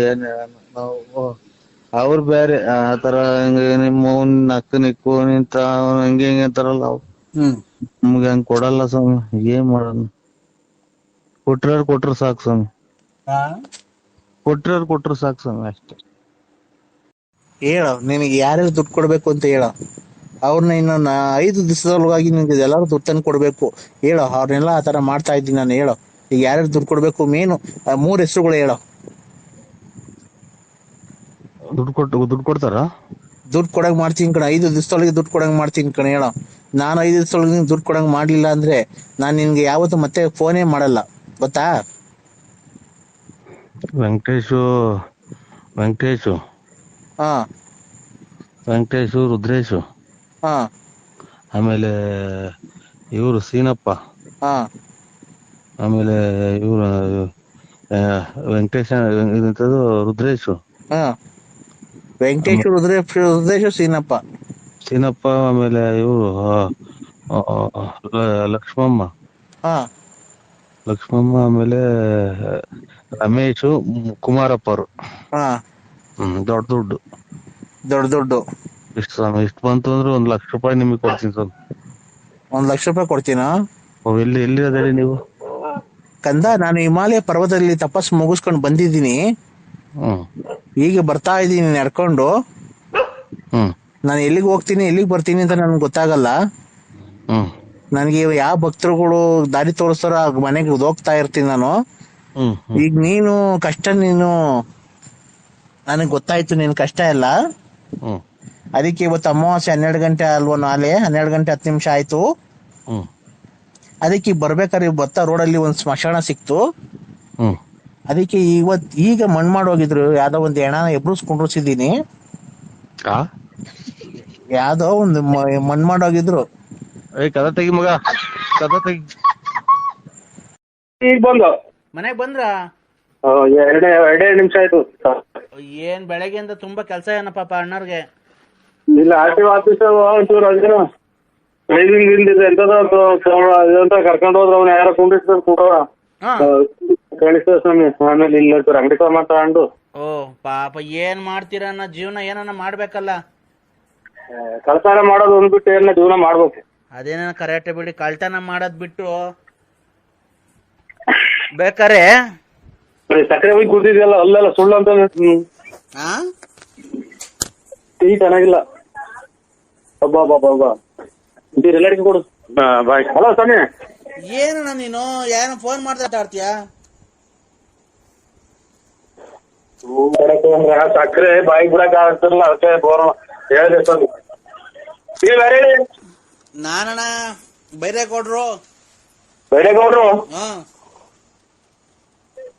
ಏನ್ ನಾವು ಅವ್ರು ಬೇರೆ ಆ ತರ ಹಿಂಗ ನಿಮ್ಮ ಅವ್ನ್ ನಕ್ಕು ನಿಕ್ಕು ನಿಂತ ಅವ್ನ್ ಹಂಗೆ ಹಿಂಗೆ ಅಂತಾರಲ್ಲ ಅವ್ರು. ಹ್ಮ್. ನಮ್ಗೆ ಹಂಗ್ ಕೊಡಲ್ಲ ಸ್ವಾಮಿ ಏನ್ ಮಾಡೋಣ ಕೊಟ್ರ ಕೊಟ್ರ ಸಾಕು ಸ್ವಾಮಿ. ಆ? ಕೊಟ್ರ ಕೊಟ್ರ ಸಾಕು ಸ್ವಾಮಿ ಅಷ್ಟೇ. ಹೇಳು ನಿನಗೆ ಯಾರ್ಯಾರು ದುಡ್ಡು ಕೊಡ್ಬೇಕು ಅಂತ ಹೇಳ. ಅವ್ರನ್ನ ಇನ್ನು ನಾ ಐದು ದಿವಸದೊಳಗಾಗಿ ನಿನ್ಗೆ ಎಲ್ಲಾರು ದುಡ್ಡು ತಂದು ಕೊಡ್ಬೇಕು. ಹೇಳು ಅವ್ರನ್ನೆಲ್ಲ ಆ ತರ ಮಾಡ್ತಾ ಇದ್ದೀನಿ ನಾನು ಹೇಳು. ಈಗ ಯಾರ್ಯಾರು ದುಡ್ಡು ಕೊಡ್ಬೇಕು ಮೇನು ಮೂರ್ ಹೆಸರುಗಳು ಹೇಳೋ. ದುಡ್ಡು ಕೊಟ್ಟು ದುಡ್ಡು ಕೊಡ್ತಾರ? ದುಡ್ಡು ಕೊಡಂಗ್ ಮಾಡ್ತೀನಿ ಕಣ ಐದು ದಿವಸದೊಳಗೆ ದುಡ್ಡು ಕೊಡಂಗ್ ಮಾಡ್ತೀನಿ ಕಣ ಹೇಳೋ. ನಾನು ಐದು ದಿವಸದೊಳಗೆ ನೀನ್ ದುಡ್ಡು ಕೊಡಂಗ್ ಮಾಡಲಿಲ್ಲ ಅಂದ್ರೆ ನಾನು ನಿನ್ಗೆ ಯಾವತ್ತು ಮತ್ತೆ ಫೋನೇ ಮಾಡಲ್ಲ ಗೊತ್ತಾ? ವೆಂಕಟೇಶು ವೆಂಕಟೇಶು. ಹಾ. ವೆಂಕಟೇಶು ರುದ್ರೇಶು. ಹಾ. ಆಮೇಲೆ ಇವರು ಸೀನಪ್ಪ. ಹಾ. ಆಮೇಲೆ ಇವರು ವೆಂಕಟೇಶ ಇದಂತದು ರುದ್ರೇಶು. ಹಾ. ವೆಂಕಟೇಶ್ ರುದ್ರೇಶ್ ರುದ್ರೇಶ್ ಸೀನಪ್ಪ. ಸೀನಪ್ಪ ಆಮೇಲೆ ಇವರು ಲಕ್ಷ್ಮಮ್ಮ. ಹಾ. ಲಕ್ಷ್ಮಮ್ಮ ಆಮೇಲೆ ರಮೇಶು ಕುಮಾರಪ್ಪ ಅವರು ದೊಡ್ಡ ದುಡ್ಡು. ದೊಡ್ಡ ದೊಡ್ಡ. ಇಷ್ಟು ಸ್ವಾಮಿ ಇಷ್ಟು ಬಂತು ಅಂದ್ರೆ ಒಂದ್ ಲಕ್ಷ ರೂಪಾಯಿ ನಿಮಗೆ ಕೊಡ್ತೀನಿ ಸ್ವಾಮಿ ಒಂದ್ ಲಕ್ಷ ರೂಪಾಯಿ ಕೊಡ್ತೀನಾ? ಎಲ್ಲಿ ಎಲ್ಲಿ ಅದೇಳಿ ನೀವು? ಕಂದ ನಾನು ಹಿಮಾಲಯ ಪರ್ವತದಲ್ಲಿ ತಪಸ್ಸು ಮುಗಿಸ್ಕೊಂಡು ಬಂದಿದ್ದೀನಿ. ಹ್ಮ್. ಈಗ ಬರ್ತಾ ಇದ್ದೀನಿ ನಡ್ಕೊಂಡು. ಹ್ಮ್. ನಾನು ಎಲ್ಲಿಗೆ ಹೋಗ್ತೀನಿ ಎಲ್ಲಿಗೆ ಬರ್ತೀನಿ ಅಂತ ನನ್ಗೆ ಗೊತ್ತಾಗಲ್ಲ. ಹ್ಮ್. ನನಗೆ ಯಾವ ಭಕ್ತರುಗಳು ದಾರಿ ತೋರಿಸ್ತಾರೋ ಮನೆಗೆ ಹೋಗ್ತಾ ಇರ್ತೀನಿ ನಾನು. ಈಗ ನೀನು ಕಷ್ಟ ನೀನು ನನಗೆ ಗೊತ್ತಾಯ್ತು ನಿನ್ ಕಷ್ಟ ಎಲ್ಲ. ಅದಕ್ಕೆ ಇವತ್ತು ಅಮಾವಾಸ್ಯ ಹನ್ನೆರಡು ಗಂಟೆ ಅಲ್ವಾ ನಾಳೆ? ಹನ್ನೆರಡು ಗಂಟೆ ಹತ್ತು ನಿಮಿಷ ಆಯ್ತು. ಹ್ಮ್. ಅದಕ್ಕೆ ಈಗ ಬರ್ಬೇಕಾದ್ರೆ ಈಗ ಬರ್ತಾ ರೋಡಲ್ಲಿ ಒಂದು ಸ್ಮಶಾನ ಸಿಕ್ತು. ಹ್ಮ್. ಅದಕ್ಕೆ ಇವತ್ ಈಗ ಮಣ್ ಮಾಡೋಗಿದ್ರು ಯಾವ್ದೋ ಒಂದು ಹೆಣನ ಎಬ್ರುಸ್ ಕುಂಡ್ರಿಸಿದೀನಿ ಆ? ಯಾವ್ದೋ ಒಂದು ಮ- ಮಣ್ ಮಾಡೋಗಿದ್ರು ಏ ಕದ ತೆಗಿ ಮಗ. ಕದ ತೆಗಿ. ಈಗ ಬಂದು. ಮನೆಗ್ ಬಂದ್ರ? ಎರಡೇ ಎರಡೇ ನಿಮಿಷ ಆಯ್ತು. ಏನ್ ಬೆಳಗ್ಗೆಯಿಂದ ತುಂಬಾ ಕೆಲಸ ಏನಪ್ಪಾ ಪಾಪ ಅಣ್ಣವ್ರಿಗೆ ಇಲ್ಲ ಆರ್ ಟಿ ಆಫೀಸ್ ಒಂಚೂರು ಅದೇನು ಟ್ರೈನಿಂಗ್ ಇಲ್ದಿದೆ ಎಂತದ ಇದಂತ ಕರ್ಕೊಂಡು ಹೋದ್ರ ಅವ್ನ ಯಾರ ಕುಂಡಿಸ್ತಾರೆ ಕೂಡ. ಹಾ. ಕಳಿಸ್ತಾರೆ ಸ್ವಾಮಿ ಆಮೇಲೆ ಇಲ್ಲ ಸರ್ ಅಂಗಡಿ ಸಾಮಾನ್ ತಗೊಂಡು. ಓ ಪಾಪ ಏನ್ ಮಾಡ್ತೀರ ಅನ್ನೋ ಜೀವನ ಏನನ್ನ ಮಾಡ್ಬೇಕಲ್ಲ. ಕಳ್ತಾರ ಮಾಡೋದು ಅಂದ್ಬಿಟ್ಟು ಏನ ಜೀವನ ಮಾಡ್ಬೇಕು? ಅದೇನ ಕರೆಕ್ಟ್ ಬಿಡಿ ಕಳ್ತನ ಮಾಡೋದ್ ಬಿಟ್ಟು. ಬೇಕಾರೆ? ಸಕ್ಕರೆ ಹೋಗಿ ಕುಡ್ದಿದ್ಯಲ್ಲ ಅಲ್ಲೆಲ್ಲ ಸುಳ್ಳು ಅಂತ ಟೀ ಚೆನ್ನಾಗಿಲ್ಲ. ಒಬ್ಬ ಒಬ್ಬ ಒಬ್ಬ ಇದು ಎಲ್ಲರಿಗೂ ಕೊಡು. ಬಾಯ್ ಹಲೋ ಸ್ವಾಮಿ. ಏನಣ್ಣ ನೀನು? ಏನೋ ಫೋನ್ ಮಾಡ್ತಾ ಆಡ್ತೀಯ ಸಕ್ಕರೆ ಬಾಯಿ ಬಿಡಕ್ ಆಗ್ತಿರಲ್ಲ ಅದಕ್ಕೆ ಬೋರ್ ಹೇಳಿದೆ ಸ್ವಾಮಿ. ನೀವು ಯಾರು ಹೇಳಿ ನಾನಣ್ಣ ಬೈರೇಗೌಡ್ರು. ಬೈರೇಗೌಡ್ರು? ಹಾ.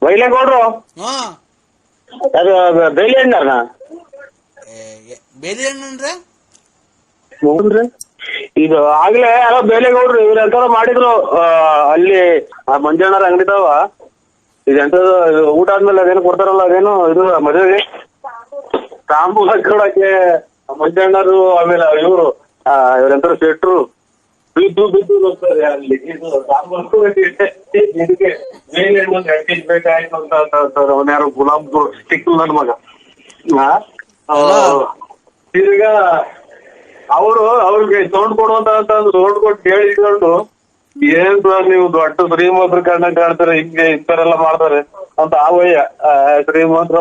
ಬೈಲೇಗೌಡ್ರು? ಹಾ. ಅದು ಬೇಲಿ ಅಣ್ಣನ ಬೇಲಿ ಅಂದ್ರೆ? ಹೌದ್ರಿ ಇದು ಆಗ್ಲೇ ಯಾರೋ ಬೇಲೆಗೌಡ್ರು ಇವ್ರ ಎಂತಾರ ಮಾಡಿದ್ರು ಅಲ್ಲಿ ಆ ಮಂಜಣ್ಣರ ಅಂಗಡಿದವ ಇದೆಂತದು ಇದು ಊಟ ಆದ್ಮೇಲೆ ಅದೇನು ಕೊಡ್ತಾರಲ್ಲ ಅದೇನು ಇದು ಮದುವೆಗೆ. ತಾಂಬೂಲ ಕೊಡಕ್ಕೆ ಮಂಜಣ್ಣರು ಆಮೇಲೆ ಇವರು ಇವ್ರೆಂತಾರ ಸೆಟ್ರು ಬಿದ್ದು ಬಿದ್ದು ಬರ್ತಾರೆ ಅಲ್ಲಿ. ಇದು ತಾಂಬೂಲ ಇದಕ್ಕೆ ಮೇಲೆ ಒಂದು ಎರಡು ಬೇಕಾಯ್ತು ಅಂತ ಅಂತಾರೆ. ಗುಲಾಬ್ ಸಿಕ್ಕು ನನ್ನ ಮಗ. ತಿರ್ಗಾ ಅವರು ಅವ್ರಿಗೆ ಸೌಂಡ್ ಕೊಡುವಂತ ಸೌಂಡ್ ಕೊಟ್ಟು ಕೇಳಿಕೊಂಡು ಏನ್ ಸರ್ ನೀವು ದೊಡ್ಡ ಶ್ರೀಮಂತರ ಕಣ್ಣ ಕಾಣ್ತಾರೆ, ಹಿಂಗೆ ಎಲ್ಲ ಮಾಡ್ತಾರೆ ಅಂತ ಆ ವಯ್ಯ ಶ್ರೀಮಂತರ